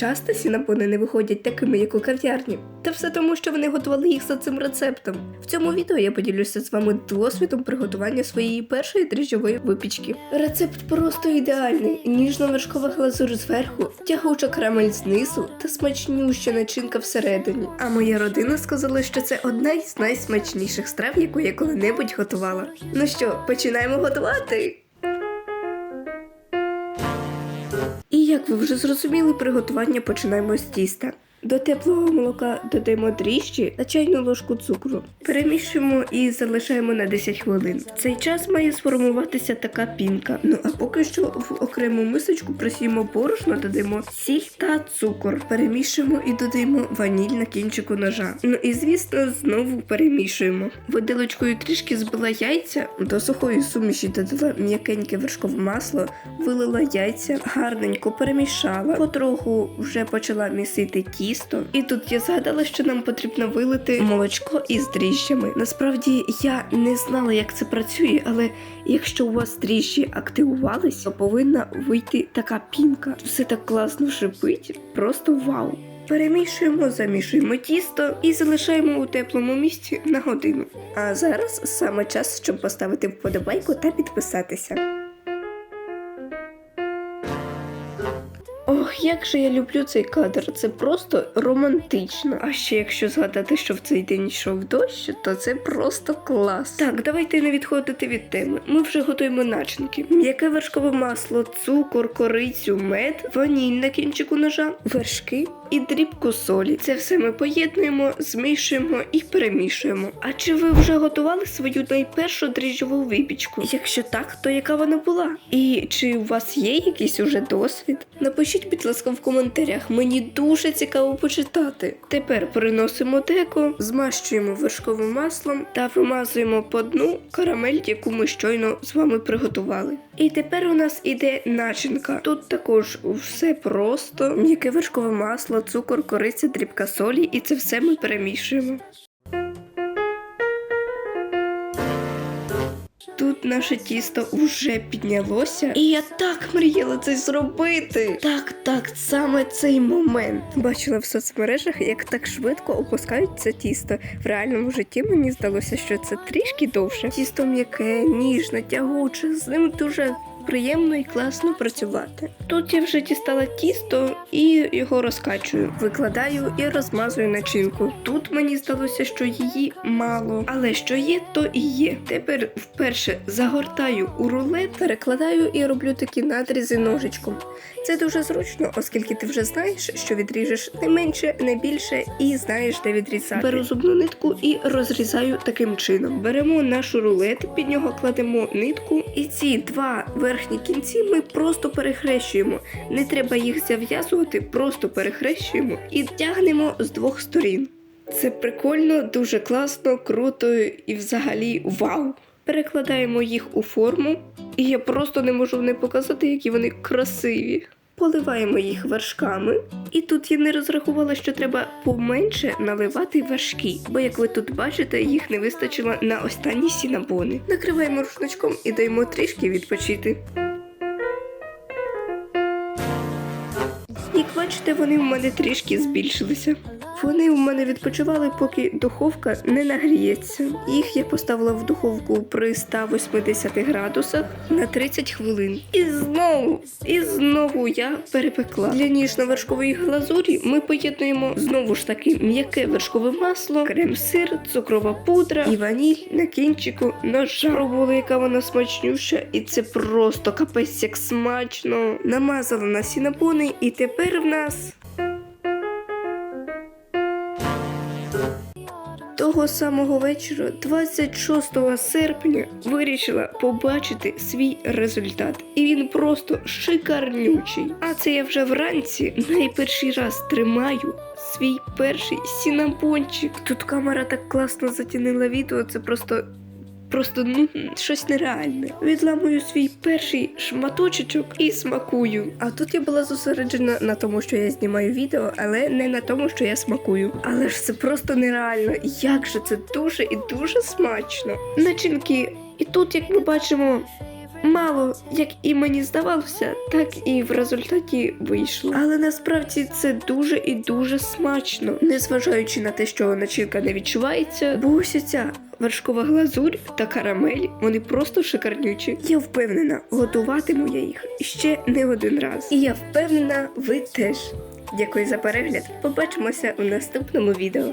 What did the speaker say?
Часто сінапони не виходять такими, як у кав'ярні. Та все тому, що вони готували їх за цим рецептом. В цьому відео я поділюся з вами досвідом приготування своєї першої дріжджової випічки. Рецепт просто ідеальний: ніжно-вершкова глазур зверху, тягуча карамель знизу та смачнюща начинка всередині. А моя родина сказала, що це одна із найсмачніших страв, яку я коли-небудь готувала. Ну що, починаємо готувати? Як ви вже зрозуміли, приготування починаємо з тіста. До теплого молока додаємо дріжджі та чайну ложку цукру. Перемішуємо і залишаємо на 10 хвилин. В цей час має сформуватися така пінка. Ну а поки що в окрему мисочку просіємо борошно, додаємо сіль та цукор. Перемішуємо і додаємо ваніль на кінчику ножа. Ну і звісно, знову перемішуємо. Виделочкою трішки збила яйця, до сухої суміші додала м'якеньке вершкове масло, вилила яйця, гарненько перемішала, потроху вже почала місити тісто. І тут я згадала, що нам потрібно вилити молочко із дріжджами. Насправді я не знала, як це працює, але якщо у вас дріжджі активувались, то повинна вийти така пінка. Все так класно шипить, просто вау. Перемішуємо, замішуємо тісто і залишаємо у теплому місці на годину. А зараз саме час, щоб поставити вподобайку та підписатися. Ох, як же я люблю цей кадр, це просто романтично. А ще якщо згадати, що в цей день йшов дощ, то це просто клас. Так, давайте не відходити від теми. Ми вже готуємо начинки. М'яке вершкове масло, цукор, корицю, мед, ваніль на кінчику ножа, вершки і дрібку солі. Це все ми поєднуємо, змішуємо і перемішуємо. А чи ви вже готували свою найпершу дріжджову випічку? Якщо так, то яка вона була? І чи у вас є якийсь уже досвід? Напишіть, будь ласка, в коментарях. Мені дуже цікаво почитати. Тепер переносимо деко, змащуємо вершковим маслом та вимазуємо по дну карамель, яку ми щойно з вами приготували. І тепер у нас іде начинка. Тут також все просто: м'яке вершкове масло, цукор, кориця, дрібка солі, і це все ми перемішуємо. Тут наше тісто вже піднялося, і я так мріяла це зробити. Так, так, саме цей момент. Бачила в соцмережах, як так швидко опускають це тісто. В реальному житті мені здалося, що це трішки довше. Тісто м'яке, ніжне, тягуче, з ним дуже. Приємно і класно працювати. Тут я вже дістала тісто і його розкачую, викладаю і розмазую начинку. Тут мені здалося, що її мало, але що є, то і є. Тепер вперше загортаю у рулет, перекладаю і роблю такі надрізи ножичком. Це дуже зручно, оскільки ти вже знаєш, що відріжеш не менше, не більше, і знаєш, де відрізати. Беру зубну нитку і розрізаю таким чином. Беремо наш рулет, під нього кладемо нитку, і ці два верхні кінці ми просто перехрещуємо. Не треба їх зав'язувати, просто перехрещуємо і тягнемо з двох сторін. Це прикольно, дуже класно, круто і взагалі вау. Перекладаємо їх у форму, і я просто не можу не показати, які вони красиві. Поливаємо їх вершками, і тут я не розрахувала, що треба поменше наливати вершки, бо як ви тут бачите, їх не вистачило на останні сінабони. Накриваємо рушничком і даємо трішки відпочити. Як бачите, вони в мене трішки збільшилися. Вони у мене відпочивали, поки духовка не нагріється. Їх я поставила в духовку при 180 градусах на 30 хвилин. І знову, і знову я перепекла. Для ніжно-вершкової глазурі ми поєднуємо знову ж таки м'яке вершкове масло, крем-сир, цукрова пудра і ваніль на кінчику ножа. Пробувала, яка вона смачнюща, і це просто капець як смачно. Намазала на сінабони, і тепер в нас. Того самого вечора, 26 серпня, вирішила побачити свій результат. І він просто шикарнючий. А це я вже вранці найперший раз тримаю свій перший сінабончик. Тут камера так класно затінила відео, це просто. Просто ну щось нереальне. Відламую свій перший шматочечок і смакую. А тут я була зосереджена на тому, що я знімаю відео, але не на тому, що я смакую. Але ж це просто нереально. Як же це дуже і дуже смачно. Начинки. І тут, як ми бачимо, мало, як і мені здавалося, так і в результаті вийшло. Але насправді це дуже і дуже смачно, незважаючи на те, що начинка не відчувається, бо ця вершкова глазурь та карамель, вони просто шикарнючі. Я впевнена, готуватиму я їх ще не один раз. І я впевнена, ви теж. Дякую за перегляд. Побачимося у наступному відео.